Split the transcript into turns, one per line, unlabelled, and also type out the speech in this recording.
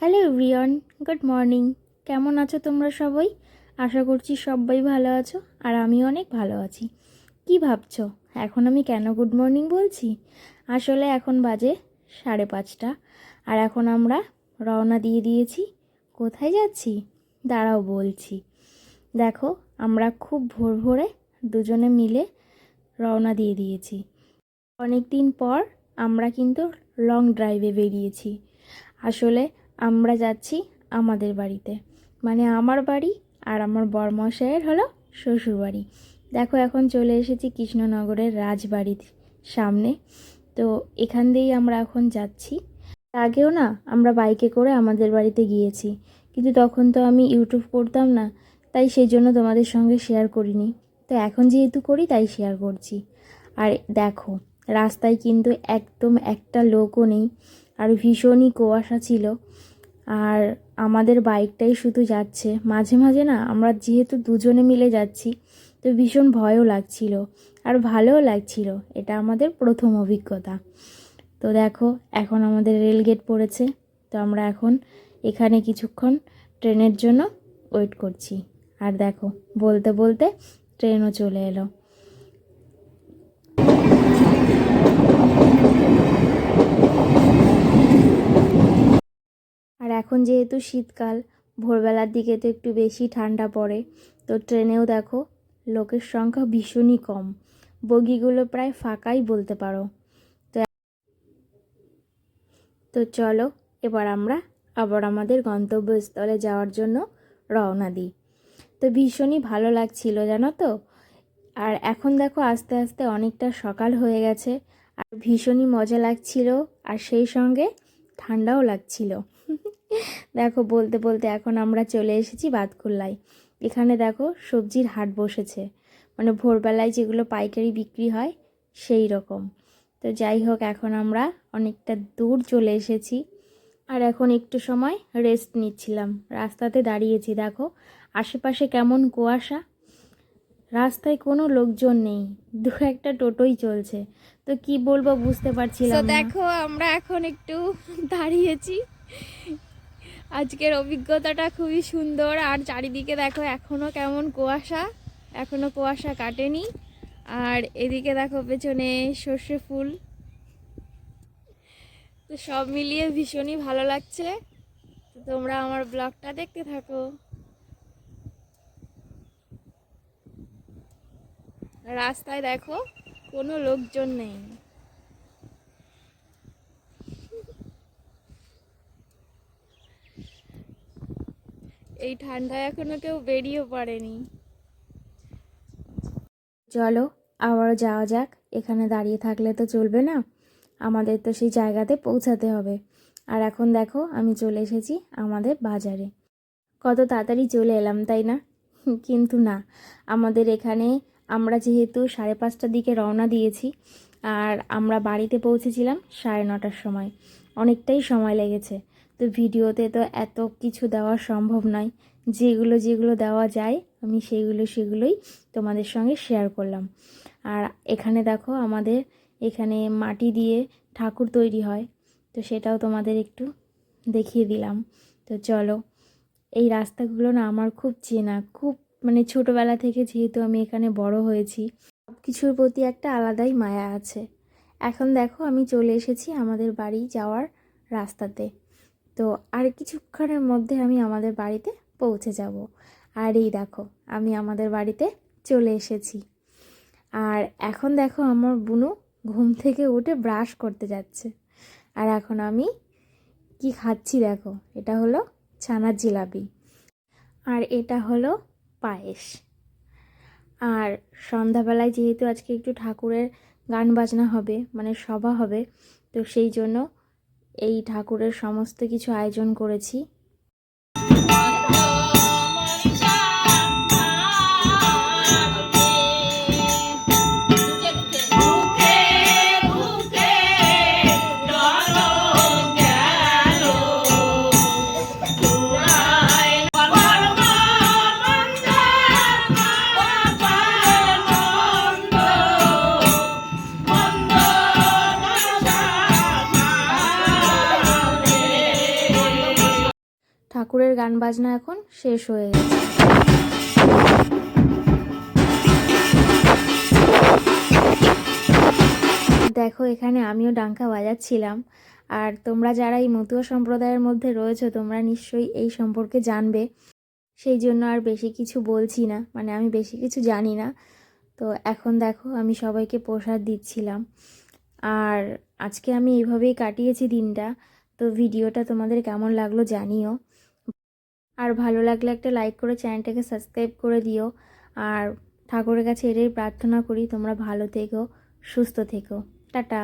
Hello everyone, good morning. কেমন আছো তোমরা সবাই? আশা করছি সবাই ভালো আছো আর আমি অনেক ভালো আছি। কি ভাবছ? এখন আমি কেন গুড মর্নিং বলছি? আসলে এখন বাজে সাড়ে পাঁচটা আর এখন আমরা রওনা দিয়ে দিয়েছি। কোথায় যাচ্ছি? দাঁড়াও বলছি। দেখো, আমরা খুব ভোর ভোরে দুজনে মিলে রওনা দিয়ে দিয়েছি। অনেক দিন পর আমরা কিন্তু লং ড্রাইভে বেরিয়েছি। আসলে আমরা যাচ্ছি আমাদের বাড়িতে। মানে আমার বাড়ি আর আমার বরমশাইয়ের হলো শ্বশুর বাড়ি দেখো এখন চলে এসেছি কৃষ্ণনগরের রাজবাড়ির সামনে। তো এখান দিয়েই আমরা এখন যাচ্ছি। আগেও না আমরা বাইকে করে আমাদের বাড়িতে গিয়েছি। কিন্তু তখন তো আমি ইউটিউব করতাম না, তাই সেই জন্য তোমাদের সঙ্গে শেয়ার করিনি। তো এখন যেহেতু করি, তাই শেয়ার করছি। আর দেখো, রাস্তায় কিন্তু একদম একটা লোকও নেই। আর ভীষণই কুয়াশা ছিল। আর আমাদের বাইকটাই শুধু যাচ্ছে। মাঝে মাঝে না, আমরা যেহেতু দুজনে মিলে যাচ্ছি, তো ভীষণ ভয়ও লাগছিল আর ভালোও লাগছিল। এটা আমাদের প্রথম অভিজ্ঞতা। তো দেখো, এখন আমাদের রেলগেট পড়েছে, তো আমরা এখন এখানে কিছুক্ষণ ট্রেনের জন্য ওয়েট করছি। আর দেখো, বলতে বলতে ট্রেনও চলে এলো আর এখন যেহেতু শীতকাল, ভোরবেলার দিকে তো একটু বেশি ঠান্ডা পড়ে। তো ট্রেনেও দেখো, লোকের সংখ্যা ভীষণই কম। বগিগুলো প্রায় ফাঁকাই বলতে পারো। তো তো চলো, এবার আমরা আবার আমাদের গন্তব্যস্থলে যাওয়ার জন্য রওনা দিই। তো ভীষণই ভালো লাগছিল জানো তো? আর এখন দেখো আস্তে আস্তে অনেকটা সকাল হয়ে গেছে। আর ভীষণই মজা লাগছিল, আর সেই সঙ্গে ঠান্ডাও লাগছিল। দেখো বলতে বলতে এখন আমরা চলে এসেছি বাতকুল্লায়। এখানে দেখো সবজির হাট বসেছে। মানে ভোরবেলায় যেগুলো পাইকারি বিক্রি হয় সেই রকম। তো যাই হোক এখন আমরা অনেকটা দূর চলে এসেছি। আর এখন একটু সময় রেস্ট নিচ্ছিলাম। রাস্তাতে দাঁড়িয়েছি দেখো। আশেপাশে কেমন কুয়াশা। রাস্তায় কোনো লোকজন নেই। দু একটা টোটোই চলছে। তো কি বলব বুঝতে পারছিলাম না।
দেখো আমরা এখন একটু দাঁড়িয়েছি। আজকের অভিজ্ঞতাটা খুবই সুন্দর। আর চারিদিকে দেখো এখনও কেমন কুয়াশা। এখনও কুয়াশা কাটেনি। আর এদিকে দেখো পেছনে সর্ষে ফুল। তো সব মিলিয়ে ভীষণই ভালো লাগছে। তো তোমরা আমার ব্লগটা দেখতে থাকো। রাস্তায় দেখো কোনো লোকজন নেই। এই ঠান্ডায় এখনও কেউ বেরিয়ে পারেনি
চলো, আবারও যাওয়া যাক। এখানে দাঁড়িয়ে থাকলে তো চলবে না। আমাদের তো সেই জায়গাতে পৌঁছাতে হবে। আর এখন দেখো, আমি চলে এসেছি আমাদের বাজারে। কত তাড়াতাড়ি চলে এলাম, তাই না? কিন্তু না, আমাদের এখানে আমরা যেহেতু সাড়ে পাঁচটার দিকে রওনা দিয়েছি, আর আমরা বাড়িতে পৌঁছেছিলাম সাড়ে নটার সময়। অনেকটাই সময় লেগেছে। তো ভিডিওতে তো এত কিছু দেওয়া সম্ভব নয়। যেগুলো যেগুলো দেওয়া যায়, আমি সেগুলো সেগুলোই তোমাদের সঙ্গে শেয়ার করলাম। আর এখানে দেখো আমাদের এখানে মাটি দিয়ে ঠাকুর তৈরি হয়। তো সেটাও তোমাদের একটু দেখিয়ে দিলাম। তো চলো, এই রাস্তাগুলো না আমার খুব চেনা, খুব মানে ছোটোবেলা থেকে যেহেতু আমি এখানে বড় হয়েছি সব কিছুর প্রতি একটা আলাদাই মায়া আছে। এখন দেখো আমি চলে এসেছি আমাদের বাড়ি যাওয়ার রাস্তাতে। তো আর কিছুক্ষণের মধ্যে আমি আমাদের বাড়িতে পৌঁছে যাব। আর এই দেখো, আমি আমাদের বাড়িতে চলে এসেছি। আর এখন দেখো আমার বুনু ঘুম থেকে উঠে ব্রাশ করতে যাচ্ছে। আর এখন আমি কি খাচ্ছি দেখো, এটা হলো ছানার জিলাপি। আর এটা হলো পায়েস। আর সন্ধ্যাবেলায় যেহেতু আজকে একটু ঠাকুরের গান বাজনা হবে মানে সভা হবে, তো সেই জন্য এই ঠাকুরের সমস্ত কিছু আয়োজন করেছি। ঠাকুরের গান বাজনা এখন শেষ হয়ে গেছে। দেখো, এখানে আমিও ডাঙ্কা বাজাচ্ছিলাম। আর তোমরা যারা এই মতুয়া সম্প্রদায়ের মধ্যে রয়েছো, তোমরা নিশ্চয়ই এই সম্পর্কে জানবে। সেই জন্য আর বেশি কিছু বলছি না মানে আমি বেশি কিছু জানি না। তো এখন দেখো, আমি সবাইকে প্রসাদ দিচ্ছিলাম। আর আজকে আমি এইভাবেই কাটিয়েছি দিনটা। তো ভিডিওটা তোমাদের কেমন লাগল জানিও। আর ভালো লাগলে একটা লাইক করে চ্যানেলটাকে সাবস্ক্রাইব করে দিও। আর ঠাকুরের কাছে এটাই প্রার্থনা করি, তোমরা ভালো থেকো, সুস্থ থেকো। টাটা।